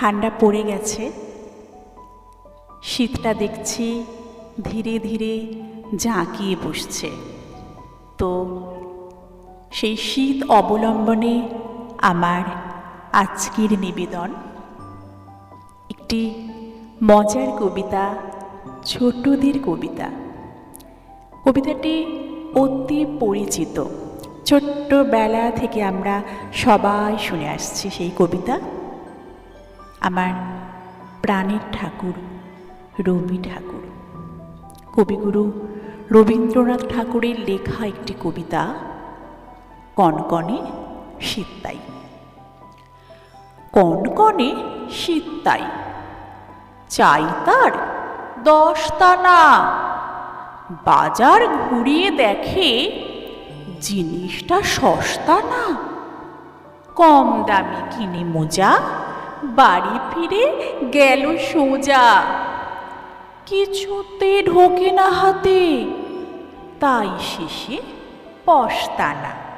ঠান্ডা পড়ে গেছে। শীতটা দেখছি ধীরে ধীরে জাঁকিয়ে বসছে। তো সেই শীত অবলম্বনে আমার আজকের নিবেদন। একটি মজার কবিতা, ছোটদের কবিতা। কবিতাটি অতি পরিচিত। ছোট্টবেলা থেকে আমরা সবাই শুনে আসছি সেই কবিতা। আমার প্রাণের ঠাকুর, রবি ঠাকুর। কবিগুরু রবীন্দ্রনাথ ঠাকুরের লেখা একটি কবিতা, কনকনে শীততাই। কনকনে শীততাই, চাই তার দশতানা বাজার ঘুরিয়ে দেখে জিনিসটা সস্তা না। কম দামে কিনে মোজা বাড়ি ফিরে গেল সোজা। কিছুতে ঢোকে না হাতে তাই শেষে পস্তানা।